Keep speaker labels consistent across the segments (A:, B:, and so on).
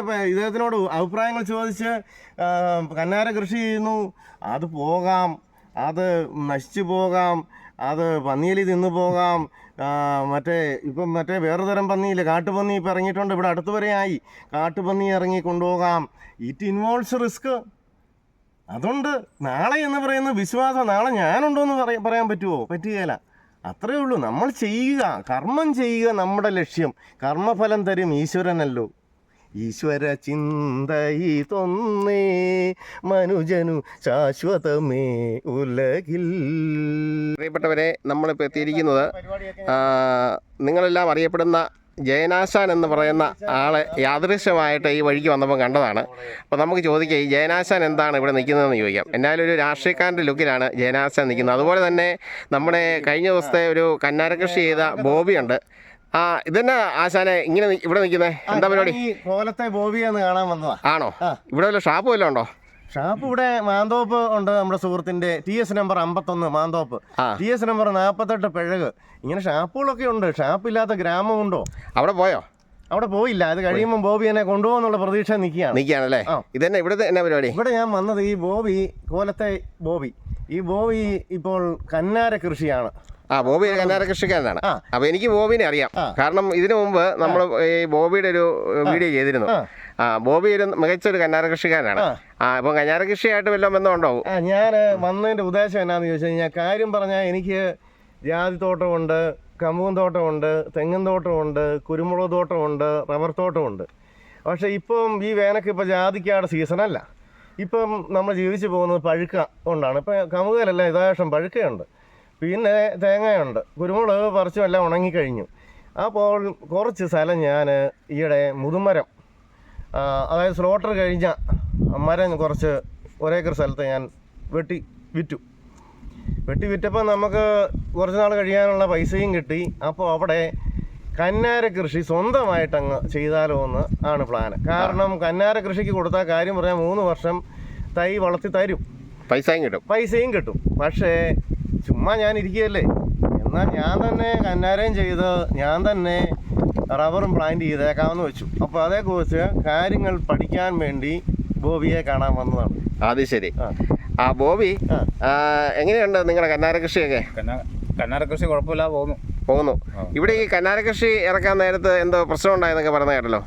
A: ഇദ്ദേഹത്തിനോട് അഭിപ്രായങ്ങൾ ചോദിച്ച് കന്നാര കൃഷി ചെയ്യുന്നു. അത് പോകാം. അത് നശിച്ചു പോകാം. അത് പന്നിയിൽ തിന്നു പോകാം. മറ്റേ ഇപ്പം മറ്റേ വേറെ തരം പന്നിയില്ല കാട്ടുപന്നി ഇപ്പം ഇറങ്ങിയിട്ടുണ്ട്. ഇവിടെ അടുത്ത് വരെ ആയി. കാട്ടുപന്നി ഇറങ്ങി കൊണ്ടുപോകാം. ഇറ്റ് ഇൻവോൾവ്സ് റിസ്ക് അതുകൊണ്ട് നാളെ എന്ന് പറയുന്ന വിശ്വാസം നാളെ ഞാനുണ്ടോ എന്ന് പറയാൻ പറയാൻ പറ്റുമോ പറ്റുകയില്ല. അത്രയേ ഉള്ളൂ. നമ്മൾ ചെയ്യുക കർമ്മം ചെയ്യുക നമ്മുടെ ലക്ഷ്യം. കർമ്മഫലം തരും ഈശ്വരനല്ലോ. ഈശ്വര ചിന്തയി ചിന്തയിതൊന്നേ മനുജനു ശാശ്വതമേ ഉലകിൽ. പ്രിയപ്പെട്ടവരെ നമ്മളിപ്പോൾ എത്തിയിരിക്കുന്നത് നിങ്ങളെല്ലാം അറിയപ്പെടുന്ന ജയനാശാൻ എന്ന് പറയുന്ന ആളെ യാദൃശ്യമായിട്ട് ഈ വഴിക്ക് വന്നപ്പോൾ കണ്ടതാണ്. അപ്പോൾ നമുക്ക് ചോദിക്കാം ഈ ജയനാശാൻ എന്താണ് ഇവിടെ നിൽക്കുന്നതെന്ന് ചോദിക്കാം. എന്നാലും ഒരു രാഷ്ട്രീയക്കാരന്റെ ലുക്കിലാണ് ജയനാശാൻ നിൽക്കുന്നത്. അതുപോലെ തന്നെ നമ്മുടെ കഴിഞ്ഞ ദിവസത്തെ ഒരു കന്നാര കൃഷി ചെയ്ത ബോബിയുണ്ട്. ആ ഇതന്നെ ആശാനെ ഇങ്ങനെ ഇവിടെ നിൽക്കുന്നത് എന്താ പരിപാടി?
B: കോലത്തെ ബോബിയെന്ന് കാണാൻ വന്നതാ.
A: ആണോ. ഇവിടെ വല്ല ഷാപ്പ് വല്ലതും ഉണ്ടോ?
B: ഷാപ്പ് ഇവിടെ മാന്തോപ്പ് ഉണ്ട് നമ്മുടെ സുഹൃത്തിന്റെ ടി എസ് നമ്പർ അമ്പത്തൊന്ന് മാന്തോപ്പ്. ടി എസ് നമ്പർ നാൽപ്പത്തെട്ട് പിഴക്. ഇങ്ങനെ ഷാപ്പുകളൊക്കെ ഉണ്ട്. ഷാപ്പ് ഷാപ്പില്ലാത്ത ഗ്രാമമുണ്ടോ
A: അവിടെ പോയോ?
B: അവിടെ പോയില്ല. അത് കഴിയുമ്പോൾ ബോബി എന്നെ കൊണ്ടുപോകുന്നുള്ള പ്രതീക്ഷ നിൽക്കുകയാണ്.
A: നിൽക്കുകയാണല്ലേ. ഇതന്നെ ഇവിടെ എന്നാ പരിപാടി?
B: ഇവിടെ ഞാൻ വന്നത് ഈ ബോബി കോലത്തെ ബോബി. ഈ ബോബി ഇപ്പോൾ കന്നാര കൃഷിയാണ്.
A: ആ ബോബി ഒരു കന്നാര കൃഷിക്കാരനാണ്. അപ്പൊ എനിക്ക് ബോബിനെ അറിയാം. കാരണം ഇതിനു മുമ്പ് നമ്മൾ ഈ ബോബിയുടെ ഒരു വീഡിയോ ചെയ്തിരുന്നു.
B: ആ.
A: ബോബി ഒരു മികച്ച ഒരു കന്നാര കൃഷിക്കാരനാണ്.
B: ആ.
A: അപ്പൊ കന്നാര കൃഷിയായിട്ട് വല്ലതും ബന്ധമുണ്ടോ
B: ഞാൻ വന്നതിന്റെ ഉദ്ദേശം എന്നാന്ന് ചോദിച്ചു കഴിഞ്ഞാൽ കാര്യം പറഞ്ഞാൽ എനിക്ക് ജാതി തോട്ടമുണ്ട് കമ്പും തോട്ടമുണ്ട് തെങ്ങും തോട്ടമുണ്ട് കുരുമുളക് തോട്ടമുണ്ട് റബ്ബർ തോട്ടമുണ്ട്. പക്ഷെ ഇപ്പം ഈ വേനക്ക് ഇപ്പോൾ ജാതിക്കാട് സീസണല്ല. ഇപ്പം നമ്മൾ ജീവിച്ചു പോകുന്നത് പഴുക്ക കൊണ്ടാണ്. ഇപ്പം കമുകയിലല്ല ഇതാശം പഴുക്കയുണ്ട്. പിന്നെ തേങ്ങയുണ്ട്. കുരുമുളക് പറിച്ചും എല്ലാം ഉണങ്ങിക്കഴിഞ്ഞു. അപ്പോൾ കുറച്ച് സ്ഥലം ഞാൻ ഈയിടെ മുതുമരം അതായത് സ്ലോട്ടർ കഴിഞ്ഞ മരം കുറച്ച് ഒരേക്കർ സ്ഥലത്ത് ഞാൻ വെട്ടി വിറ്റു. വെട്ടി വിറ്റപ്പോൾ നമുക്ക് കുറച്ച് നാൾ കഴിയാനുള്ള പൈസയും കിട്ടി. അപ്പോൾ അവിടെ കന്നാര കൃഷി സ്വന്തമായിട്ട് അങ്ങ് ചെയ്താലോ എന്ന് ആണ് പ്ലാന് കാരണം കന്നാര കൃഷിക്ക് കൊടുത്താൽ കാര്യം പറയാൻ മൂന്ന് വർഷം തൈ വളർത്തി തരും.
A: പൈസയും കിട്ടും.
B: പൈസയും കിട്ടും. പക്ഷേ ചുമ്മാ ഞാൻ ഇരിക്കുകയല്ലേ എന്നാൽ ഞാൻ തന്നെ കന്നാരയും ചെയ്ത് ഞാൻ തന്നെ റബ്ബറും പ്ലാന്റ് ചെയ്തേക്കാമെന്ന് വെച്ചു. അപ്പോൾ അതേക്കുറിച്ച് കാര്യങ്ങൾ പഠിക്കാൻ വേണ്ടി ബോബിയെ കാണാൻ വന്നതാണ്.
A: അത് ശരി.
B: ആ.
A: ബോബി എങ്ങനെയുണ്ട് നിങ്ങളുടെ കന്നാര കൃഷിയൊക്കെ?
C: കന്നാര കൃഷി കുഴപ്പമില്ല പോകുന്നു.
A: പോകുന്നു. ഇവിടെ ഈ കന്നാര കൃഷി ഇറക്കാൻ നേരത്ത് എന്തോ പ്രശ്നം ഉണ്ടായെന്നൊക്കെ പറഞ്ഞ കേട്ടല്ലോ.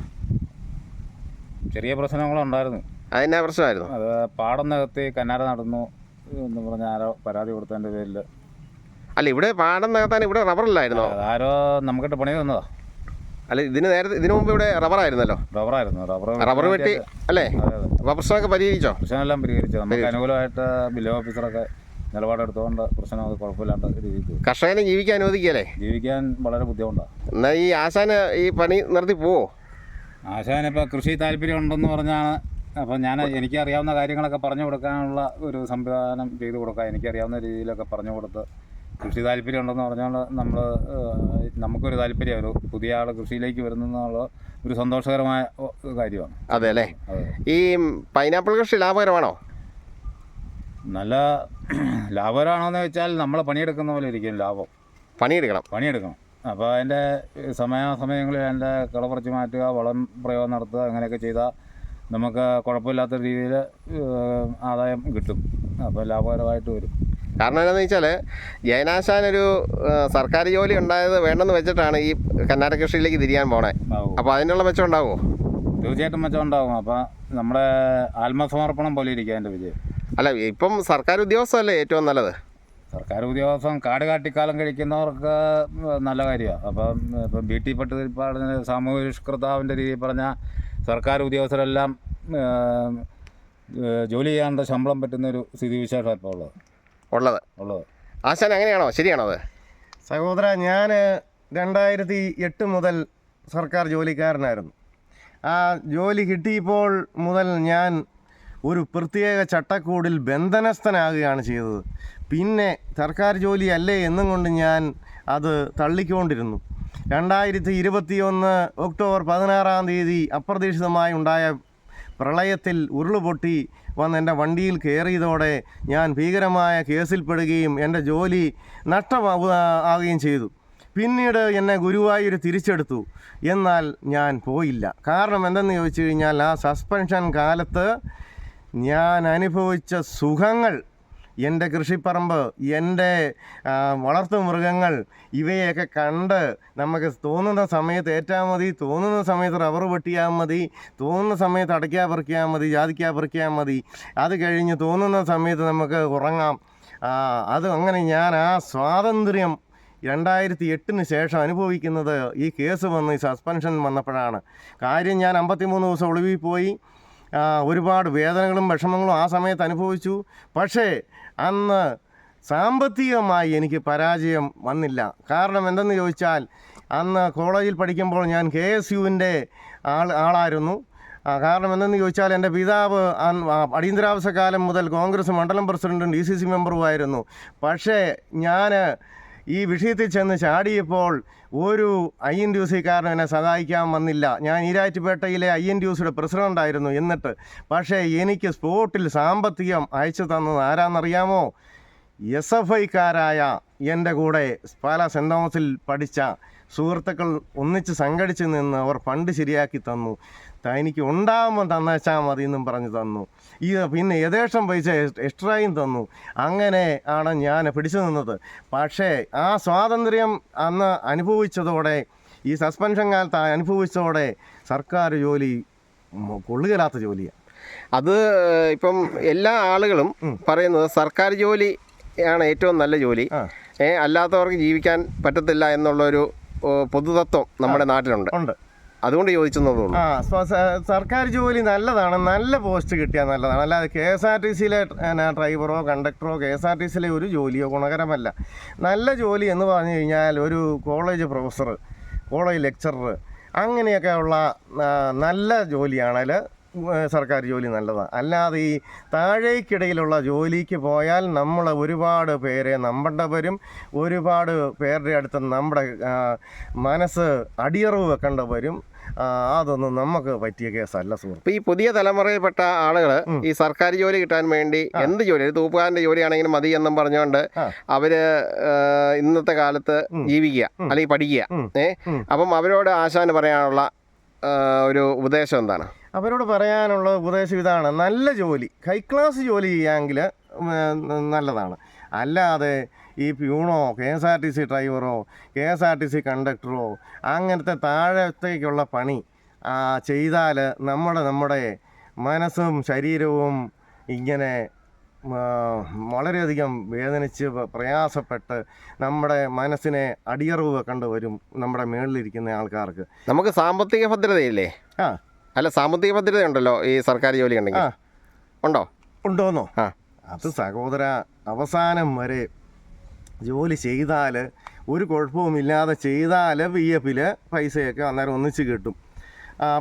C: ചെറിയ പ്രശ്നങ്ങളുണ്ടായിരുന്നു.
A: അതിനാ പ്രശ്നമായിരുന്നു?
C: അത് പാടം നികത്തി കന്നാര നടന്നു. എന്ന് പറഞ്ഞ ആരോ പരാതി കൊടുത്തതിന്റെ പേരിൽ.
A: അല്ല ഇവിടെ പാടം നികത്താൻ ഇവിടെ റബ്ബറില്ലായിരുന്നോ?
C: ആരോ നമുക്കിട്ട് പണി തന്നതാ.
A: അല്ല ഇതിന് നേരത്തെ ഇതിനു മുമ്പ് ഇവിടെ റബ്ബറായിരുന്നല്ലോ?
C: റബ്ബറായിരുന്നു റബ്ബർ
A: റബ്ബർ വെട്ടി അല്ലേ? അപ്പോൾ പ്രശ്നമൊക്കെ പരിഹരിച്ചോ?
C: പ്രശ്നമെല്ലാം പരിഹരിച്ചു. നമുക്ക് അനുകൂലമായിട്ട് ബില്ലോ ഓഫീസറൊക്കെ നിലപാടെടുത്തുകൊണ്ട് പ്രശ്നം അത് കുഴപ്പമില്ലാണ്ട് രീതിക്ക്
A: കർഷകനെ ജീവിക്കാൻ അനുവദിക്കല്ലേ
C: ജീവിക്കാൻ വളരെ ബുദ്ധിമുട്ടാണ്
A: എന്നാൽ ഈ ആശാന് ഈ പണി നിർത്തി പോവോ?
C: ആശാനിപ്പോൾ കൃഷി താല്പര്യം ഉണ്ടെന്ന് പറഞ്ഞാണ് അപ്പം ഞാൻ എനിക്കറിയാവുന്ന കാര്യങ്ങളൊക്കെ പറഞ്ഞു കൊടുക്കാനുള്ള ഒരു സംവിധാനം ചെയ്തു കൊടുക്കാം. എനിക്കറിയാവുന്ന രീതിയിലൊക്കെ പറഞ്ഞു കൊടുത്ത് കൃഷി താല്പര്യം ഉണ്ടെന്ന് പറഞ്ഞാൽ നമ്മൾ നമുക്കൊരു താല്പര്യം ഒരു പുതിയ ആൾ കൃഷിയിലേക്ക് വരുന്നുള്ള ഒരു സന്തോഷകരമായ കാര്യമാണ്.
A: അതെ അല്ലേ? ഈ പൈനാപ്പിൾ കൃഷി ലാഭകരമാണോ?
C: നല്ല ലാഭകരമാണോന്ന് വെച്ചാൽ നമ്മൾ പണിയെടുക്കുന്ന പോലെ ഇരിക്കും ലാഭം.
A: പണിയെടുക്കണം.
C: പണിയെടുക്കണം. അപ്പോൾ അതിന്റെ സമയാസമയങ്ങളിൽ അതിന്റെ കളപറിച്ച് മാറ്റുക വളം പ്രയോഗം നടത്തുക അങ്ങനെയൊക്കെ ചെയ്താൽ നമുക്ക് കുഴപ്പമില്ലാത്ത രീതിയിൽ ആദായം കിട്ടും. അപ്പോൾ ലാഭകരമായിട്ട് വരും.
A: കാരണം എന്താണെന്ന് വെച്ചാൽ ജയനാശാൻ ഒരു സർക്കാർ ജോലി ഉണ്ടായത് വേണ്ടെന്ന് വെച്ചിട്ടാണ് ഈ കന്നാര കൃഷിയിലേക്ക് തിരിയാൻ പോണേ. അപ്പോൾ അതിനുള്ള മെച്ചം ഉണ്ടാവുമോ
C: തീർച്ചയായിട്ടും മെച്ചം ഉണ്ടാകും അപ്പോൾ നമ്മുടെ ആത്മസമർപ്പണം പോലെ ഇരിക്കുക അതിന്റെ വിജയം.
A: അല്ല ഇപ്പം സർക്കാർ ഉദ്യോഗസ്ഥല്ലേ ഏറ്റവും നല്ലത്?
C: സർക്കാർ ഉദ്യോഗസ്ഥം കാട് കാട്ടിക്കാലം കഴിക്കുന്നവർക്ക് നല്ല കാര്യമാണ്. അപ്പം ഇപ്പം ബി ടി പട്ടികപ്പാടിന് സാമൂഹിഷ്കൃതാവിന്റെ രീതിയിൽ പറഞ്ഞാൽ സർക്കാർ ഉദ്യോഗസ്ഥരെല്ലാം ജോലി ചെയ്യാണ്ട് ശമ്പളം പറ്റുന്ന ഒരു സ്ഥിതിവിശേഷം ഇപ്പോൾ ഉള്ളത്.
A: ഉള്ളത്.
C: ഉള്ളത്.
A: ആശാൻ അങ്ങനെയാണോ ശരിയാണോ അത്?
B: സഹോദര ഞാൻ രണ്ടായിരത്തി എട്ട് മുതൽ സർക്കാർ ജോലിക്കാരനായിരുന്നു. ആ ജോലി കിട്ടിയപ്പോൾ മുതൽ ഞാൻ ഒരു പ്രത്യേക ചട്ടക്കൂടിൽ ബന്ധനസ്ഥനാകുകയാണ് ചെയ്തത്. പിന്നെ സർക്കാർ ജോലി അല്ലേ എന്നും കൊണ്ട് ഞാൻ അത് തള്ളിക്കൊണ്ടിരുന്നു. രണ്ടായിരത്തി ഇരുപത്തിയൊന്ന് ഒക്ടോബർ പതിനാറാം തീയതി അപ്രതീക്ഷിതമായി ഉണ്ടായ പ്രളയത്തിൽ ഉരുളുപൊട്ടി വന്ന് എന്റെ വണ്ടിയിൽ കയറിയതോടെ ഞാൻ ഭീകരമായ കേസിൽപ്പെടുകയും എന്റെ ജോലി നഷ്ടമാവുക ആവുകയും ചെയ്തു. പിന്നീട് എന്നെ ഗുരുവായൂർ തിരിച്ചെടുത്തു. എന്നാൽ ഞാൻ പോയില്ല. കാരണം എന്തെന്ന് ചോദിച്ചു കഴിഞ്ഞാൽ ആ സസ്പെൻഷൻ കാലത്ത് ഞാൻ അനുഭവിച്ച സുഖങ്ങൾ എന്റെ കൃഷിപ്പറമ്പ് എന്റെ വളർത്തുമൃഗങ്ങൾ വളർത്തു മൃഗങ്ങൾ ഇവയൊക്കെ കണ്ട് നമുക്ക് തോന്നുന്ന സമയത്ത് ഏറ്റാൽ മതി തോന്നുന്ന സമയത്ത് റബ്ബർ വെട്ടിയാൽ മതി തോന്നുന്ന സമയത്ത് അടയ്ക്കാ പറിക്കാൻ മതി ജാതിക്കാ പറിക്കാൻ മതി. അത് കഴിഞ്ഞ് തോന്നുന്ന സമയത്ത് നമുക്ക് ഉറങ്ങാം. അത് അങ്ങനെ ഞാൻ ആ സ്വാതന്ത്ര്യം രണ്ടായിരത്തി എട്ടിന് ശേഷം അനുഭവിക്കുന്നത് ഈ കേസ് വന്ന് ഈ സസ്പെൻഷൻ വന്നപ്പോഴാണ്. കാര്യം ഞാൻ അമ്പത്തിമൂന്ന് ദിവസം ഒളിവിൽ പോയി. ഒരുപാട് വേദനകളും വിഷമങ്ങളും ആ സമയത്ത് അനുഭവിച്ചു. പക്ഷേ അന്ന് സാമ്പത്തികമായി എനിക്ക് പരാജയം വന്നില്ല. കാരണം എന്തെന്ന് ചോദിച്ചാൽ അന്ന് കോളേജിൽ പഠിക്കുമ്പോൾ ഞാൻ കെ എസ് യുവിന്റെ ആൾ ആളായിരുന്നു. കാരണം എന്തെന്ന് ചോദിച്ചാൽ എന്റെ പിതാവ് അടിയന്തരാവശ്യകാലം മുതൽ കോൺഗ്രസ് മണ്ഡലം പ്രസിഡന്റും ഡി സി സി മെമ്പറുമായിരുന്നു പക്ഷേ ഞാൻ ഈ വിഷയത്തിൽ ചെന്ന് ചാടിയപ്പോൾ ഒരു ഐ എൻ ഡി സിക്കാരൻ എന്നെ സഹായിക്കാൻ വന്നില്ല. ഞാൻ ഈരാറ്റുപേട്ടയിലെ ഐ എൻ ഡി സിയുടെ പ്രസിഡന്റായിരുന്നു എന്നിട്ട്. പക്ഷേ എനിക്ക് സ്പോട്ടിൽ സാമ്പത്തികം അയച്ചു തന്നത് ആരാന്നറിയാമോ? എസ് എഫ് ഐക്കാരായ എന്റെ കൂടെ പാല സെന്റ് തോമസിൽ പഠിച്ച സുഹൃത്തുക്കൾ ഒന്നിച്ച് സംഘടിച്ച് നിന്ന് അവർ ഫണ്ട് ശരിയാക്കി തന്നു. തനിക്ക് ഉണ്ടാകുമ്പോൾ തന്നേച്ചാൽ മതി എന്നും പറഞ്ഞു തന്നു. ഈ പിന്നെ യഥേഷ്ടം പൈസ എക്സ്ട്രായും തന്നു. അങ്ങനെ ആണ് ഞാൻ പിടിച്ചു നിന്നത്. പക്ഷേ ആ സ്വാതന്ത്ര്യം അന്ന് അനുഭവിച്ചതോടെ ഈ സസ്പെൻഷൻ കാലത്ത് അനുഭവിച്ചതോടെ സർക്കാർ ജോലി കൊള്ളുകയില്ലാത്ത ജോലിയാണ്
A: അത് ഇപ്പം എല്ലാ ആളുകളും പറയുന്നത് സർക്കാർ ജോലി ആണ് ഏറ്റവും നല്ല ജോലി. അല്ലാത്തവർക്ക് ജീവിക്കാൻ പറ്റത്തില്ല എന്നുള്ളൊരു പൊതുതത്വം നമ്മുടെ നാട്ടിലുണ്ട്.
B: ഉണ്ട്.
A: അതുകൊണ്ട് ചോദിച്ചെന്നതേ
B: ആ സർക്കാർ ജോലി നല്ലതാണ്. നല്ല പോസ്റ്റ് കിട്ടിയാൽ നല്ലതാണ്. അല്ലാതെ കെ എസ് ആർ ടി സിയിലെ ഡ്രൈവറോ കണ്ടക്ടറോ കെ എസ് ആർ ടി സിയിലെ ഒരു ജോലിയോ ഗുണകരമല്ല. നല്ല ജോലി എന്ന് പറഞ്ഞു കഴിഞ്ഞാൽ ഒരു കോളേജ് പ്രൊഫസർ കോളേജ് ലെക്ചറർ അങ്ങനെയൊക്കെ ഉള്ള നല്ല ജോലിയാണെങ്കിൽ സർക്കാർ ജോലി നല്ലതാണ് അല്ലാതെ ഈ താഴേക്കിടയിലുള്ള ജോലിക്ക് പോയാൽ നമ്മൾ ഒരുപാട് പേരെ നമ്മുടെ വരും ഒരുപാട് പേരുടെ അടുത്ത് നമ്മുടെ മനസ്സ് അടിയറവ് വെക്കേണ്ട വരും ആ, അതൊന്നും നമുക്ക് പറ്റിയ കേസല്ല സുഹൃത്ത്.
A: ഈ പുതിയ തലമുറയിൽപ്പെട്ട ആളുകൾ ഈ സർക്കാർ ജോലി കിട്ടാൻ വേണ്ടി എന്ത് ജോലി? ഒരു തൂപ്പുകാരന്റെ ജോലിയാണെങ്കിലും മതി എന്നും പറഞ്ഞുകൊണ്ട്. അവർ ഇന്നത്തെ കാലത്ത് ജീവിക്കുക അല്ലെങ്കിൽ പഠിക്കുക. ഏ? അപ്പം അവരോട് ആശാന് പറയാനുള്ള ഒരു ഉപദേശം എന്താണ്?
B: അവരോട് പറയാനുള്ള ഉപദേശം ഇതാണ്. നല്ല ജോലി ഹൈ ക്ലാസ് ജോലി ചെയ്യാമെങ്കിൽ നല്ലതാണ്. അല്ലാതെ ഈ പ്യൂണോ K S R T C ഡ്രൈവറോ K S R T C കണ്ടക്ടറോ അങ്ങനത്തെ താഴത്തേക്കുള്ള പണി ചെയ്താൽ നമ്മുടെ നമ്മുടെ മനസ്സും ശരീരവും ഇങ്ങനെ വളരെയധികം വേദനിച്ച് പ്രയാസപ്പെട്ട് നമ്മുടെ മനസ്സിനെ അടിയറവ് വെക്കേണ്ടി വരും നമ്മുടെ മേളിലിരിക്കുന്ന ആൾക്കാർക്ക്.
A: നമുക്ക് സാമ്പത്തിക ഭദ്രതയില്ലേ?
B: ആ.
A: അല്ല സാമ്പത്തിക ഭദ്രത ഉണ്ടല്ലോ ഈ സർക്കാർ ജോലി ഉണ്ടെങ്കിൽ
B: ആ.
A: ഉണ്ടോ?
B: ഉണ്ടോന്നോ?
A: ആ.
B: അത് സഹോദര അവസാനം വരെ ജോലി ചെയ്താൽ ഒരു കുഴപ്പവുമില്ലാതെ ചെയ്താൽ പി എഫിൽ പൈസയൊക്കെ അന്നേരം ഒന്നിച്ച് കിട്ടും.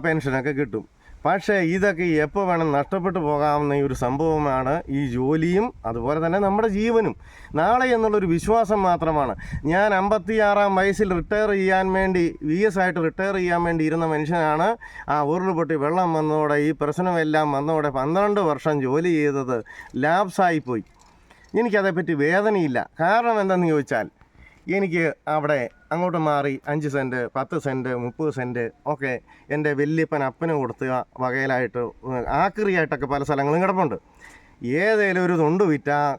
B: പെൻഷനൊക്കെ കിട്ടും. പക്ഷേ ഇതൊക്കെ എപ്പോൾ വേണം നഷ്ടപ്പെട്ടു പോകാവുന്ന ഈ ഒരു സംഭവമാണ് ഈ ജോലിയും അതുപോലെ തന്നെ നമ്മുടെ ജീവനും. നാളെ എന്നുള്ളൊരു വിശ്വാസം മാത്രമാണ്. ഞാൻ അമ്പത്തിയാറാം വയസ്സിൽ റിട്ടയർ ചെയ്യാൻ വേണ്ടി വി എസ് ആയിട്ട് റിട്ടയർ ചെയ്യാൻ വേണ്ടി ഇരുന്ന മനുഷ്യനാണ്. ആ ഉരുൾപൊട്ടി വെള്ളം വന്നതോടെ ഈ പ്രശ്നമെല്ലാം വന്നതോടെ പന്ത്രണ്ട് വർഷം ജോലി ചെയ്തത് ലാബ്സായിപ്പോയി എനിക്കതേപ്പറ്റി വേദനയില്ല. കാരണം എന്തെന്ന് ചോദിച്ചാൽ എനിക്ക് അവിടെ അങ്ങോട്ട് മാറി അഞ്ച് സെന്റ് പത്ത് സെന്റ് മുപ്പത് സെന്റ് ഒക്കെ എന്റെ വല്യപ്പൻ അപ്പന് കൊടുത്ത വകയിലായിട്ട് ആക്രിയായിട്ടൊക്കെ പല സ്ഥലങ്ങളും കിടപ്പുണ്ട്. ഏതേലും ഒരു തൊണ്ട് വിറ്റാൽ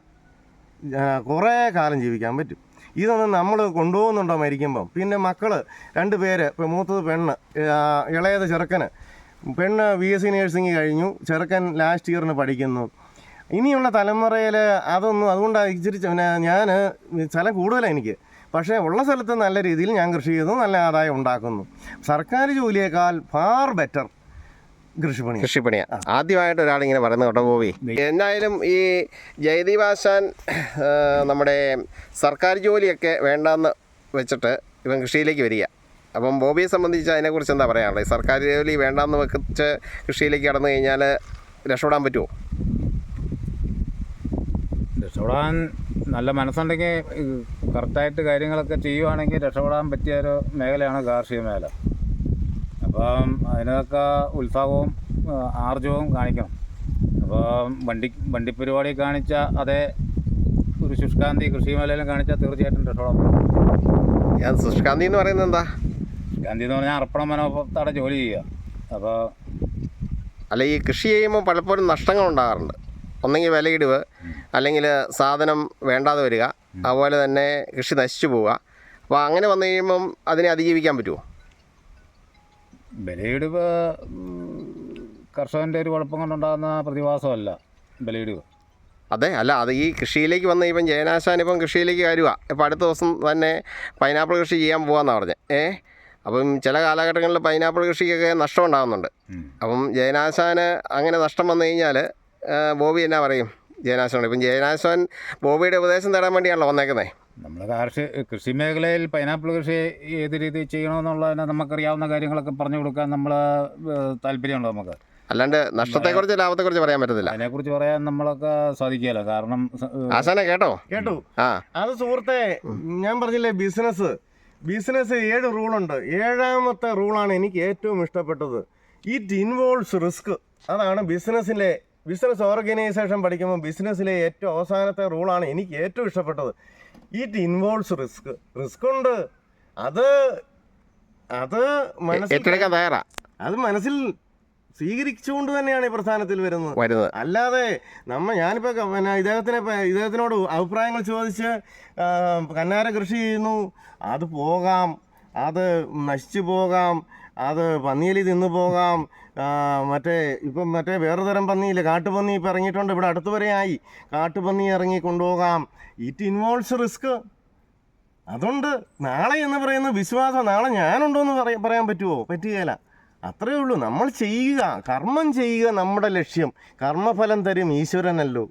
B: കുറേ കാലം ജീവിക്കാൻ പറ്റും. ഇതൊന്നും നമ്മൾ കൊണ്ടുപോകുന്നുണ്ടോ മരിക്കുമ്പം? പിന്നെ മക്കൾ രണ്ട് പേര് ഇപ്പം മൂത്തത് പെണ്ണ് ഇളയത് ചെറുക്കന്. പെണ്ണ് ബി എസ് സി നേഴ്സിംഗ് കഴിഞ്ഞു ചെറുക്കൻ ലാസ്റ്റ് ഇയറിന് പഠിക്കുന്നു. ഇനിയുള്ള തലമുറയിൽ അതൊന്നും അതുകൊണ്ടാണ് ഇച്ചിരി പിന്നെ ഞാൻ സ്ഥലം കൂടുതലാണ് എനിക്ക്. പക്ഷേ ഉള്ള സ്ഥലത്ത് നല്ല രീതിയിൽ ഞാൻ കൃഷി ചെയ്തു നല്ല ആദായം ഉണ്ടാക്കുന്നു. സർക്കാർ ജോലിയേക്കാൾ ഫാർ ബെറ്റർ കൃഷിപ്പണി
A: കൃഷിപ്പണിയാ. ആദ്യമായിട്ട് ഒരാളിങ്ങനെ പറയുന്നത് കേട്ടോ ബോബി. എന്തായാലും ഈ ജയദീപാശാൻ നമ്മുടെ സർക്കാർ ജോലിയൊക്കെ വേണ്ടെന്ന് വെച്ചിട്ട് ഇവൻ കൃഷിയിലേക്ക് വരിക. അപ്പം ബോബിയെ സംബന്ധിച്ച് അതിനെക്കുറിച്ച് എന്താ പറയാനുള്ളത്? സർക്കാർ ജോലി വേണ്ടാന്ന് വെച്ച് കൃഷിയിലേക്ക് കടന്നു കഴിഞ്ഞാൽ രക്ഷപ്പെടാൻ പറ്റുമോ
C: രക്ഷപ്പെടാൻ നല്ല മനസ്സുണ്ടെങ്കിൽ കറക്റ്റായിട്ട് കാര്യങ്ങളൊക്കെ ചെയ്യുവാണെങ്കിൽ രക്ഷപ്പെടാൻ പറ്റിയ ഒരു മേഖലയാണ് കാർഷിക മേഖല. അപ്പം അതിനൊക്കെ ഉത്സാഹവും ആർജവും കാണിക്കണം. അപ്പം വണ്ടി വണ്ടി പരിപാടി കാണിച്ച അതേ ഒരു ശുഷ്കാന്തി കൃഷി മേഖലയിലും കാണിച്ചാൽ തീർച്ചയായിട്ടും രക്ഷപ്പെടാൻ പറ്റും.
A: ഞാൻ സുഷ്കാന്തി എന്ന് പറയുന്നത് എന്താ?
C: ഗാന്ധി എന്ന് പറഞ്ഞാൽ അർപ്പണ മനോഭത്തോടെ ജോലി ചെയ്യുക. അപ്പോൾ
A: അല്ല ഈ കൃഷി ചെയ്യുമ്പോൾ പലപ്പോഴും നഷ്ടങ്ങൾ ഉണ്ടാകാറുണ്ട്. ഒന്നെങ്കിൽ വിലയിടിവ് അല്ലെങ്കിൽ സാധനം വേണ്ടാതെ വരിക അതുപോലെ തന്നെ കൃഷി നശിച്ചു പോവുക. അപ്പോൾ അങ്ങനെ വന്നു കഴിയുമ്പം അതിനെ അതിജീവിക്കാൻ പറ്റുമോ
C: ബലയിടിവ് കർഷകന്റെ ഒരു കുഴപ്പം കൊണ്ടുണ്ടാകുന്ന പ്രതിഭാസമല്ല ബലയിടിവ്.
A: അതെ അല്ല അത് ഈ കൃഷിയിലേക്ക് വന്ന് ഇപ്പം ജയനാശാൻ ഇപ്പം കൃഷിയിലേക്ക് വരിക. ഇപ്പം അടുത്ത ദിവസം തന്നെ പൈനാപ്പിൾ കൃഷി ചെയ്യാൻ പോകാമെന്നാണ് പറഞ്ഞത് ഏ? അപ്പം ചില കാലഘട്ടങ്ങളിൽ പൈനാപ്പിൾ കൃഷിക്കൊക്കെ നഷ്ടം ഉണ്ടാകുന്നുണ്ട്. അപ്പം ജയനാശാന് അങ്ങനെ നഷ്ടം വന്നു കഴിഞ്ഞാൽ ബോബി എന്നാ പറയും? ജയനാശാനോട് ഇപ്പം ജയനാശൻ ബോബിയുടെ ഉപദേശം തരാൻ വേണ്ടിയാണല്ലോ വന്നേക്കുന്നത്
C: നമ്മൾ കാർഷിക കൃഷി മേഖലയിൽ പൈനാപ്പിൾ കൃഷി ഏത് രീതിയിൽ ചെയ്യണമെന്നുള്ളതിനെ നമുക്കറിയാവുന്ന കാര്യങ്ങളൊക്കെ പറഞ്ഞു കൊടുക്കാൻ നമ്മൾ താല്പര്യമുണ്ട് നമുക്ക്?
A: അല്ലാണ്ട് നഷ്ടത്തെക്കുറിച്ച് ലാഭത്തെക്കുറിച്ച് പറയാൻ പറ്റത്തില്ല.
C: അതിനെക്കുറിച്ച് പറയാൻ നമ്മളൊക്കെ സാധിക്കില്ല കാരണം
A: ആശാനെ കേട്ടോ?
B: കേട്ടു.
A: ആ.
B: അത് സുഹൃത്തെ ഞാൻ പറഞ്ഞില്ലേ ബിസിനസ്. ബിസിനസ് ഏഴ് റൂളുണ്ട്. ഏഴാമത്തെ റൂളാണ് എനിക്ക് ഏറ്റവും ഇഷ്ടപ്പെട്ടത്. ഇറ്റ് ഇൻവോൾവ്സ് റിസ്ക് അതാണ് ബിസിനസ്സിലെ ബിസിനസ് ഓർഗനൈസേഷൻ പഠിക്കുമ്പോൾ ബിസിനസ്സിലെ ഏറ്റവും അവസാനത്തെ റൂളാണ് എനിക്ക് ഏറ്റവും ഇഷ്ടപ്പെട്ടത്. ഇറ്റ് ഇൻവോൾവ്സ് റിസ്ക് റിസ്ക് ഉണ്ട്. അത് അത് മനസ്സിൽ അത് മനസ്സിൽ സ്വീകരിച്ചുകൊണ്ട് തന്നെയാണ് ഈ പ്രസ്ഥാനത്തിൽ വരുന്നത്. അല്ലാതെ നമ്മ ഞാനിപ്പോൾ പിന്നെ ഇദ്ദേഹത്തിനെ ഇദ്ദേഹത്തിനോട് അഭിപ്രായങ്ങൾ ചോദിച്ച് കന്നാര കൃഷി ചെയ്യുന്നു. അത് പോകാം. അത് നശിച്ചു പോകാം. അത് പന്നിയിൽ തിന്നു പോകാം. മറ്റേ ഇപ്പം മറ്റേ വേറെ തരം പന്നിയില്ല? കാട്ടുപന്നി ഇപ്പം ഇറങ്ങിയിട്ടുണ്ട്. ഇവിടെ അടുത്ത് വരെ ആയി. കാട്ടുപന്നി ഇറങ്ങി കൊണ്ടുപോകാം. ഇറ്റ് ഇൻവോൾവ്സ് റിസ്ക് അതുകൊണ്ട് നാളെ എന്ന് പറയുന്ന വിശ്വാസം നാളെ ഞാനുണ്ടോ എന്ന് പറയാൻ പറയാൻ പറ്റുമോ പറ്റുകയില്ല അത്രയേ ഉള്ളൂ. നമ്മൾ ചെയ്യുക. കർമ്മം ചെയ്യുക നമ്മുടെ ലക്ഷ്യം. കർമ്മഫലം തരും. ഈശ്വരനല്ലോ.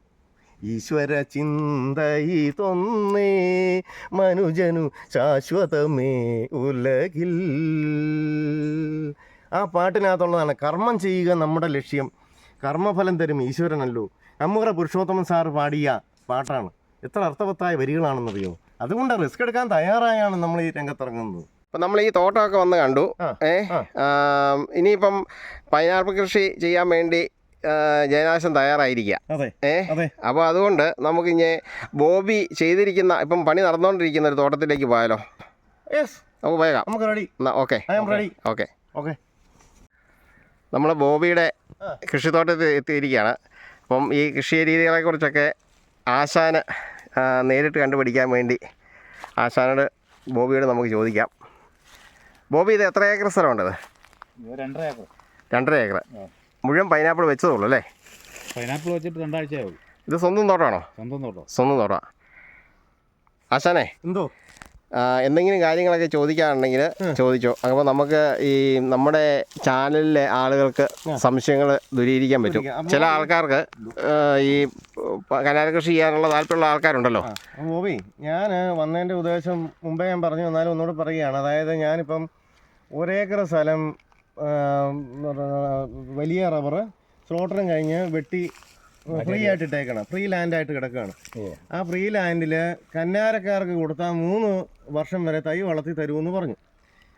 B: ഈശ്വര ചിന്തയി ചിന്തയിതൊന്നേ മനുജനു ശാശ്വതമേ ഉലകിൽ. ആ പാട്ടിനകത്തുള്ളതാണ് കർമ്മം ചെയ്യുക നമ്മുടെ ലക്ഷ്യം. കർമ്മഫലം തരും ഈശ്വരനല്ലോ. നമ്മുടെ പുരുഷോത്തമൻ സാർ പാടിയ പാട്ടാണ്. എത്ര അർത്ഥവത്തായ വരികളാണെന്നറിയോ? അതുകൊണ്ട് റിസ്ക് എടുക്കാൻ തയ്യാറായാണ് നമ്മൾ ഈ രംഗത്തിറങ്ങുന്നത്.
A: അപ്പം നമ്മൾ ഈ തോട്ടമൊക്കെ വന്ന് കണ്ടു. ഏ? ഇനിയിപ്പം പൈനാപ്പിൾ കൃഷി ചെയ്യാൻ വേണ്ടി ആ, ജയനാശൻ തയ്യാറായിരിക്കുക ഏ? അപ്പോൾ അതുകൊണ്ട് നമുക്ക് നമുക്കിഞ്ഞ് ബോബി ചെയ്തിരിക്കുന്ന ഇപ്പം പണി നടന്നുകൊണ്ടിരിക്കുന്ന ഒരു തോട്ടത്തിലേക്ക് പോയാലോ?
B: യെസ്
A: നമുക്ക് പോയേക്കാം.
B: നമുക്ക് റെഡി
A: എന്നാ ഓക്കെ.
B: Ready
A: okay
B: okay.
A: നമ്മൾ ബോബിയുടെ. കൃഷിത്തോട്ടത്തിൽ എത്തിയിരിക്കുകയാണ് അപ്പം ഈ കൃഷി രീതികളെക്കുറിച്ചൊക്കെ ആശാന് നേരിട്ട് കണ്ടുപിടിക്കാൻ വേണ്ടി ആശാനോട് ബോബിയോട് നമുക്ക് ചോദിക്കാം. ബോബി ഇത് എത്ര ഏക്കർ സ്ഥലമുണ്ടത്
C: രണ്ടര ഏക്കർ.
A: രണ്ടര ഏക്കർ. മുഴുവൻ പൈനാപ്പിൾ വെച്ചതുള്ളൂ അല്ലേ?
C: പൈനാപ്പിൾ വെച്ചിട്ട് രണ്ടാഴ്ചയാവും
A: ഇത് സ്വന്തം തോട്ടമാണോ
C: സ്വന്തം തോട്ടം.
A: സ്വന്തം തോട്ടം. ആശാനെ
B: എന്തോ?
A: എന്തെങ്കിലും കാര്യങ്ങളൊക്കെ ചോദിക്കാറുണ്ടെങ്കിൽ ചോദിച്ചോ. അപ്പോൾ നമുക്ക് ഈ നമ്മുടെ ചാനലിലെ ആളുകൾക്ക് സംശയങ്ങൾ ദൂരീകരിക്കാൻ പറ്റും. ചില ആൾക്കാർക്ക് ഈ കനാല കൃഷി ചെയ്യാനുള്ള താല്പര്യമുള്ള ആൾക്കാരുണ്ടല്ലോ.
B: ബോബി ഞാൻ വന്നതിന്റെ ഉദ്ദേശം മുമ്പേ ഞാൻ പറഞ്ഞു എന്നാലും ഒന്നുകൂടെ പറയുകയാണ്. അതായത് ഞാനിപ്പം ഒരേക്കർ സ്ഥലം വലിയ റബ്ബർ സ്ലോട്ടറും കഴിഞ്ഞ് വെട്ടി ഫ്രീ ആയിട്ട് ഇട്ടേക്കണം ഫ്രീ ലാൻഡായിട്ട് കിടക്കുകയാണ് ആ ഫ്രീ ലാൻഡിൽ കന്നാരക്കാർക്ക് കൊടുത്താൽ മൂന്ന് വർഷം വരെ തൈ വളർത്തി തരുമെന്ന് പറഞ്ഞു.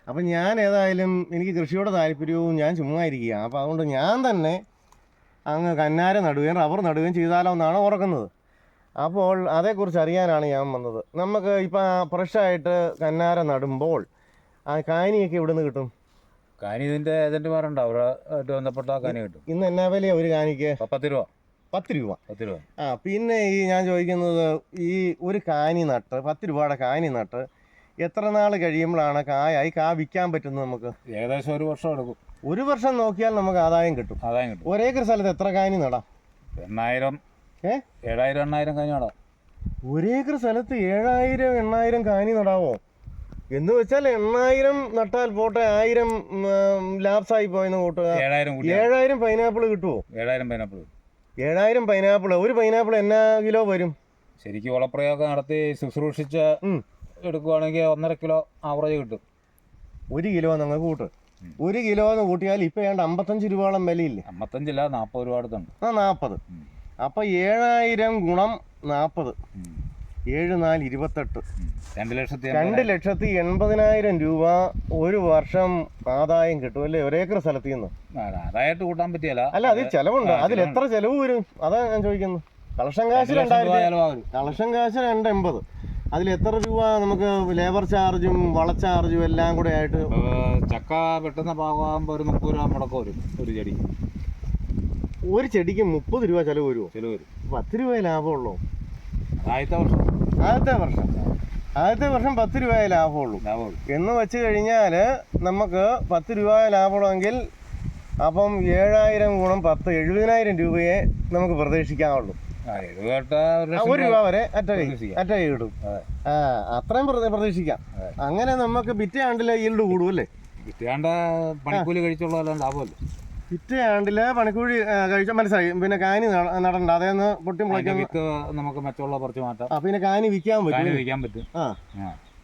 B: അപ്പം ഞാൻ ഏതായാലും എനിക്ക് കൃഷിയോട് താല്പര്യവും ഞാൻ ചുമ്മാ ഇരിക്കുക അപ്പം അതുകൊണ്ട് ഞാൻ തന്നെ അങ്ങ് കന്നാര നടുകയും റബ്ബർ നടുകയും ചെയ്താലോ എന്നാണ് ഓർക്കുന്നത് അപ്പോൾ അതേക്കുറിച്ച് അറിയാനാണ് ഞാൻ വന്നത്. നമുക്ക് ഇപ്പം ഫ്രഷായിട്ട് കന്നാര നടുമ്പോൾ ആ കാനിയൊക്കെ എവിടെ നിന്ന് കിട്ടും?
C: കാനി ഇതിന്റെ അവരെ ആയിട്ട് ബന്ധപ്പെട്ട കാനി കിട്ടും.
B: ഇന്ന് എന്നാ വിലയാ ഒരു കാനിക്ക്?
C: പത്ത് രൂപ.
B: പത്ത് രൂപ.
C: പത്ത് രൂപ.
B: ആ പിന്നെ ഈ ഞാൻ ചോദിക്കുന്നത് ഈ ഒരു കാനി നട്ട് പത്ത് രൂപയുടെ കാനി നട്ട് എത്ര നാൾ കഴിയുമ്പോഴാണ് കായായി കാ വിൽക്കാൻ പറ്റുന്നത് നമുക്ക്?
C: ഏകദേശം ഒരു വർഷം എടുക്കും.
B: ഒരു വർഷം നോക്കിയാൽ നമുക്ക് ആദായം കിട്ടും.
C: ആദായം കിട്ടും.
B: ഒരേക്കർ സ്ഥലത്ത് എത്ര കാനി നടാം?
C: എണ്ണായിരം.
B: ഏ?
C: ഏഴായിരം എണ്ണായിരം കാനി നടാം.
B: ഒരേക്കർ സ്ഥലത്ത് ഏഴായിരം എണ്ണായിരം കാനി നടാവോ? എന്ന് വെച്ചാൽ എണ്ണായിരം നട്ടാൽ പോട്ടെ ആയിരം ആയി പോയെന്ന് കൂട്ടുക.
C: ഏഴായിരം
B: പൈനാപ്പിൾ കിട്ടുമോ
C: ഏഴായിരം പൈനാപ്പിൾ
B: ഏഴായിരം പൈനാപ്പിൾ ഒരു പൈനാപ്പിൾ എന്നാ കിലോ വരും?
C: ശരിക്കും വളപ്രയോഗം നടത്തി ശുശ്രൂഷിച്ച്. എടുക്കുവാണെങ്കിൽ ഒന്നര കിലോ ആവറേജ് കിട്ടും.
B: ഒരു കിലോ നിങ്ങൾ കൂട്ട്. ഒരു കിലോ എന്ന് കൂട്ടിയാൽ ഇപ്പം ഏതാണ്ട് അമ്പത്തഞ്ച് രൂപയോളം വിലയില്ലേ?
C: അമ്പത്തഞ്ചില്ല നാൽപ്പത് രൂപ അടുത്തുണ്ട്.
B: ആ നാൽപ്പത് അപ്പൊ ഏഴായിരം ഗുണം നാൽപ്പത്. ഏഴ് നാല് ഇരുപത്തെട്ട്.
C: രണ്ട് ലക്ഷത്തി
B: രണ്ട് ലക്ഷത്തി എൺപതിനായിരം രൂപ ഒരു വർഷം ആദായം കിട്ടും അല്ലേ? ഒരേക്കർ സ്ഥലത്ത് നിന്ന്.
C: ആദായമായിട്ട് കൂട്ടാൻ പറ്റിയല്ല.
B: അല്ല അതിൽ ചെലവുണ്ട്. അതിൽ എത്ര ചെലവ് വരും? അതാ ഞാൻ ചോദിക്കുന്നു. കളക്ഷൻ കാശ് രണ്ടായിരത്തി കളക്ഷൻ കാശ് രണ്ട് എൺപത് അതിൽ എത്ര രൂപ നമുക്ക് ലേബർ ചാർജും വള ചാർജും എല്ലാം കൂടെ ആയിട്ട്
C: ചക്ക വെട്ടുന്ന ഭാഗമാകുമ്പോൾ ഒരു മുപ്പത് രൂപ മുടക്കം വരും ഒരു ചെടി
B: ഒരു ചെടിക്ക് മുപ്പത് രൂപ ചിലവ് വരുമോ
C: ചിലവ് വരും.
B: പത്ത് രൂപ ലാഭമുള്ളൂ.
C: ആദ്യത്തെ വർഷം.
B: ആദ്യത്തെ വർഷം. ആദ്യത്തെ വർഷം പത്ത് രൂപയെ ലാഭമുള്ളൂ.
C: ലാഭമുള്ളൂ.
B: എന്ന് വെച്ച് കഴിഞ്ഞാൽ നമുക്ക് പത്ത് രൂപ ലാഭമുള്ളെങ്കിൽ അപ്പം ഏഴായിരം ഗുണം പത്ത് എഴുപതിനായിരം രൂപയെ നമുക്ക് പ്രതീക്ഷിക്കാവുള്ളൂ.
C: ഒരു
B: രൂപ വരെ അറ്റ കിട്ടും ആ അത്രയും പ്രതീക്ഷിക്കാം. അങ്ങനെ നമുക്ക് ബിറ്റാണ്ടിലെ ആണ്ടിലെ ഈൽഡ് കൂടും അല്ലേ?
C: കിട്ടിയാണ്ട് പണിക്കൂലി കഴിച്ചുള്ള ലാഭമല്ലേ?
B: പിറ്റേ ആണ്ടിൽ പണിക്കൂഴി കഴിച്ച മനസ്സിലായി. പിന്നെ കാനി നട- നടണ്ട. അതേന്ന് പൊട്ടി മുളയ്ക്കുന്ന
C: നമുക്ക് മെച്ചമുള്ള കുറച്ച് മാറ്റാം.
B: ആ പിന്നെ കാനി വിൽക്കാൻ പറ്റും.
C: വിൽക്കാൻ പറ്റും.
B: ആ.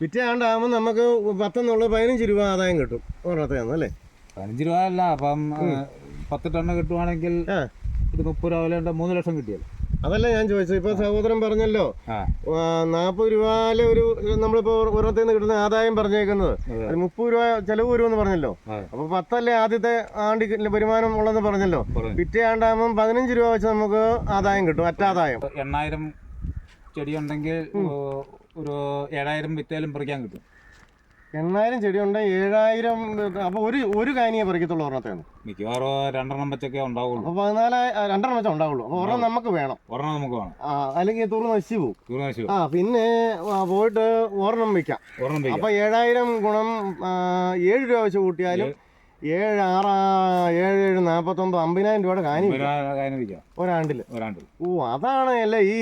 B: പിറ്റേ ആണ്ടാകുമ്പോൾ നമുക്ക് പത്തെന്നുള്ള പതിനഞ്ച് രൂപ ആദായം കിട്ടും. ഒരെണ്ണത്തേന്ന് അല്ലേ?
C: പതിനഞ്ച് രൂപ അല്ല അപ്പം പത്ത് ടണ്ണ് കിട്ടുവാണെങ്കിൽ ഇത് മുപ്പത് രൂപ വില മൂന്ന് ലക്ഷം കിട്ടിയല്ലോ.
B: അതല്ല ഞാൻ ചോദിച്ചത്. ഇപ്പൊ സഹോദരൻ പറഞ്ഞല്ലോ നാപ്പത് രൂപയിലെ ഒരു നമ്മളിപ്പോ ഒരെണ്ണത്തിൽ നിന്ന് കിട്ടുന്ന ആദായം പറഞ്ഞേക്കുന്നത്. മുപ്പത് രൂപ ചെലവ് വരുമെന്ന് പറഞ്ഞല്ലോ. അപ്പൊ പത്തല്ലേ ആദ്യത്തെ ആണ്ടി വരുമാനം ഉള്ളതെന്ന് പറഞ്ഞല്ലോ.
C: പറഞ്ഞു
B: പിറ്റേ ആണ്ടാകുമ്പോൾ പതിനഞ്ച് രൂപ വെച്ച് നമുക്ക് ആദായം കിട്ടും അറ്റാദായം.
C: എണ്ണായിരം ചെടി ഉണ്ടെങ്കിൽ ഒരു ഏഴായിരം വിറ്റാലും പറിക്കാൻ കിട്ടും.
B: എണ്ണായിരം ചെടിയുണ്ട് ഏഴായിരം അപ്പൊ ഒരു ഒരു കാനിയെ പറിക്കത്തുള്ളൂ ഒരെണ്ണത്തേന്ന്.
C: മിക്കവാറും രണ്ടെണ്ണം വെച്ചൊക്കെ ഉണ്ടാവുള്ളൂ.
B: അപ്പൊ പതിനാലായി ആ, രണ്ടെണ്ണം വെച്ചാൽ ഉണ്ടാവുള്ളൂ. അപ്പൊ ഒരെണ്ണം നമുക്ക് വേണം.
C: ഒരെണ്ണം നമുക്ക് വേണം.
B: ആ, അല്ലെങ്കിൽ തുറന്ന് നശിച്ചു പോകും. ആ പിന്നെ പോയിട്ട് ഒരെണ്ണം വെക്കാം.
C: ഒരെണ്ണം വെക്കാം.
B: അപ്പൊ ഏഴായിരം ഗുണം ഏഴ് രൂപ വെച്ച് കൂട്ടിയാലും ഏഴ് ആറ് ഏഴ് ഏഴ് നാൽപ്പത്തൊമ്പത് അമ്പതിനായിരം രൂപയുടെ കാനി
C: വയ്ക്കാം
B: ഒരാണ്ടിൽ
C: ഒരാണ്ട്
B: ഓ അതാണ് അല്ലേ ഈ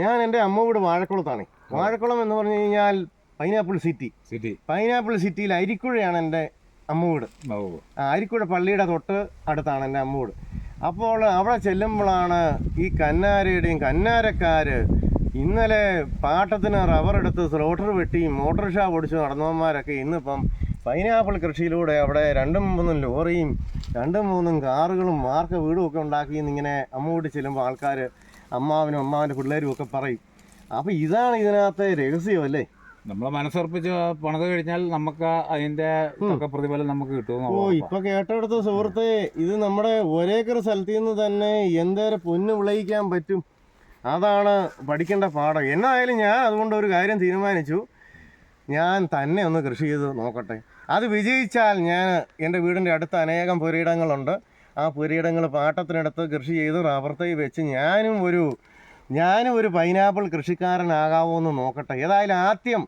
B: ഞാൻ എന്റെ അമ്മ വീട് വാഴക്കുളത്താണ്. വാഴക്കുളം എന്ന് പറഞ്ഞു കഴിഞ്ഞാൽ പൈനാപ്പിൾ സിറ്റി.
C: സിറ്റി.
B: പൈനാപ്പിൾ സിറ്റിയിൽ അരിക്കുഴയാണ്
C: എന്റെ
B: അമ്മൂട് അരിക്കുഴ പള്ളിയുടെ തൊട്ട് അടുത്താണ് എന്റെ അമ്മൂട് അപ്പോൾ അവിടെ ചെല്ലുമ്പോഴാണ് ഈ കന്നാരയുടെയും കന്നാരക്കാര് ഇന്നലെ പാട്ടത്തിന് റബ്ബർ എടുത്ത് സ്ലോട്ടർ വെട്ടി മോട്ടോർ ഷാപ്പ് പൊടിച്ച് നടന്നവന്മാരൊക്കെ ഇന്നിപ്പം പൈനാപ്പിൾ കൃഷിയിലൂടെ അവിടെ രണ്ടും മൂന്നും ലോറിയും രണ്ടും മൂന്നും കാറുകളും മാർക്ക വീടും ഒക്കെ ഉണ്ടാക്കി എന്നിങ്ങനെ അമ്മ വീട്ടിൽ ചെല്ലുമ്പോൾ ആൾക്കാർ അമ്മാവനും അമ്മാവന്റെ പിള്ളേരും ഒക്കെ പറയും. അപ്പോൾ ഇതാണ് ഇതിനകത്തെ രഹസ്യം അല്ലേ
C: നമ്മളെ മനസ്സുറപ്പിച്ച് പണിത് കഴിഞ്ഞാൽ നമുക്ക് അതിന്റെ പ്രതിഫലം നമുക്ക് കിട്ടും
B: ഓ ഇപ്പൊ കേട്ടടുത്ത സുഹൃത്തെ ഇത് നമ്മുടെ ഒരേക്കർ സ്ഥലത്തു നിന്ന് തന്നെ എന്തേരെ പൊന്ന് വിളയിക്കാൻ പറ്റും? അതാണ് പഠിക്കേണ്ട പാഠം. എന്നായാലും ഞാൻ അതുകൊണ്ട് ഒരു കാര്യം തീരുമാനിച്ചു. ഞാൻ തന്നെ ഒന്ന് കൃഷി ചെയ്ത് നോക്കട്ടെ. അത് വിജയിച്ചാൽ ഞാൻ എന്റെ വീടിന്റെ അടുത്ത് അനേകം പുരയിടങ്ങളുണ്ട്. ആ പുരയിടങ്ങൾ പാട്ടത്തിനടുത്ത് കൃഷി ചെയ്ത് റബർത്തേ വെച്ച് ഞാനും ഒരു ഞാനും ഒരു പൈനാപ്പിൾ കൃഷിക്കാരനാകാവോ എന്ന് നോക്കട്ടെ. ഏതായാലും ആദ്യം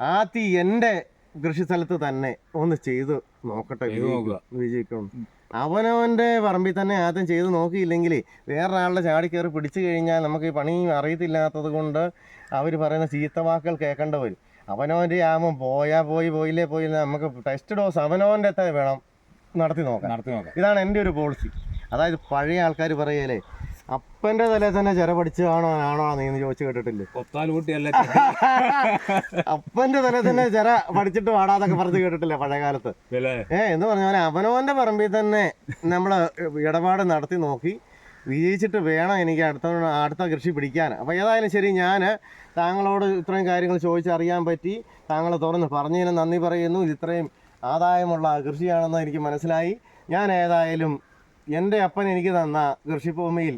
B: ആദ്യം എന്റെ കൃഷി സ്ഥലത്ത് തന്നെ ഒന്ന് ചെയ്ത് നോക്കട്ടെ. വിജയിക്കണം അവനവന്റെ പറമ്പിൽ തന്നെ ആദ്യം ചെയ്ത് നോക്കിയില്ലെങ്കിൽ വേറൊരാളുടെ ചാടി കയറി പിടിച്ചു കഴിഞ്ഞാൽ നമുക്ക് ഈ പണി അറിയത്തില്ലാത്തത് കൊണ്ട് അവർ പറയുന്ന ചീത്തവാക്കൾ കേൾക്കേണ്ട വരും. അവനവന്റെ ആകുമ്പോൾ പോയാൽ പോയി പോയില്ലേ പോയില്ല നമുക്ക് ടെസ്റ്റ് ഡോസ് അവനവന്റെ തന്നെ വേണം നടത്തി നോക്കാം
C: നടത്തി നോക്കാം
B: ഇതാണ് എന്റെ ഒരു പോളിസി അതായത് പഴയ ആൾക്കാർ പറയലേ അപ്പന്റെ തലേ തന്നെ ചെര പഠിച്ചതാണോ ആണോ നീ എന്ന് ചോദിച്ചു കേട്ടിട്ടില്ലേ?
C: കൊത്താലൂട്ടിയല്ല അപ്പന്റെ
B: അപ്പന്റെ തലേ തന്നെ ചെര പഠിച്ചിട്ട് പാടാതൊക്കെ പറഞ്ഞു കേട്ടിട്ടില്ല പഴയ കാലത്ത് ഏ എന്ന് പറഞ്ഞാൽ അവനോന്റെ പറമ്പിൽ തന്നെ നമ്മൾ ഇടപാട് നടത്തി നോക്കി വിജയിച്ചിട്ട് വേണം എനിക്ക് അടുത്ത അടുത്ത കൃഷി പിടിക്കാൻ. അപ്പോൾ ഏതായാലും ശരി ഞാൻ താങ്കളോട് ഇത്രയും കാര്യങ്ങൾ ചോദിച്ചറിയാൻ പറ്റി താങ്കൾ തുറന്ന് പറഞ്ഞതിന് നന്ദി പറയുന്നു. ഇത്രയും ആദായമുള്ള കൃഷിയാണെന്ന് എനിക്ക് മനസ്സിലായി. ഞാൻ ഏതായാലും എന്റെ അപ്പൻ എനിക്ക് തന്ന കൃഷിഭൂമിയിൽ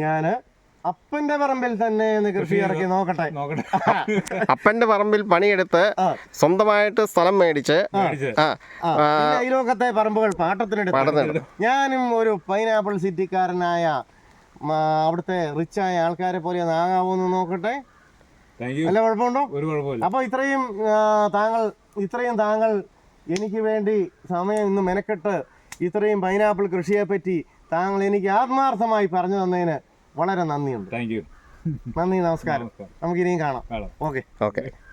B: ഞാൻ അപ്പന്റെ പറമ്പിൽ തന്നെ കൃഷി ഇറക്കി നോക്കട്ടെ.
A: അപ്പന്റെ പറമ്പിൽ പണിയെടുത്ത്. സ്വന്തമായിട്ട് സ്ഥലം മേടിച്ച്
B: അയലോക്കത്തെ പറമ്പുകൾ പാട്ടത്തിനെടുത്ത്. ഞാനും ഒരു പൈനാപ്പിൾ സിറ്റിക്കാരനായ അവിടുത്തെ റിച്ചായ ആൾക്കാരെ പോലെ ഒന്ന് ആകാവോന്ന് നോക്കട്ടെ.
C: നല്ല
B: അല്ല കുഴപ്പമുണ്ടോ? അപ്പൊ ഇത്രയും താങ്കൾ ഇത്രയും താങ്കൾ എനിക്ക് വേണ്ടി സമയം ഇന്ന് മെനക്കെട്ട് ഇത്രയും പൈനാപ്പിൾ കൃഷിയെപ്പറ്റി താങ്കൾ എനിക്ക് ആത്മാർത്ഥമായി പറഞ്ഞു തന്നതിന് വളരെ നന്ദിയുണ്ട്.
C: താങ്ക് യു
B: നന്ദി നമസ്കാരം.
C: നമസ്കാരം.
B: നമുക്ക് ഇനിയും കാണാം.
C: കാണാം.
B: ഓക്കെ.
A: ഓക്കെ.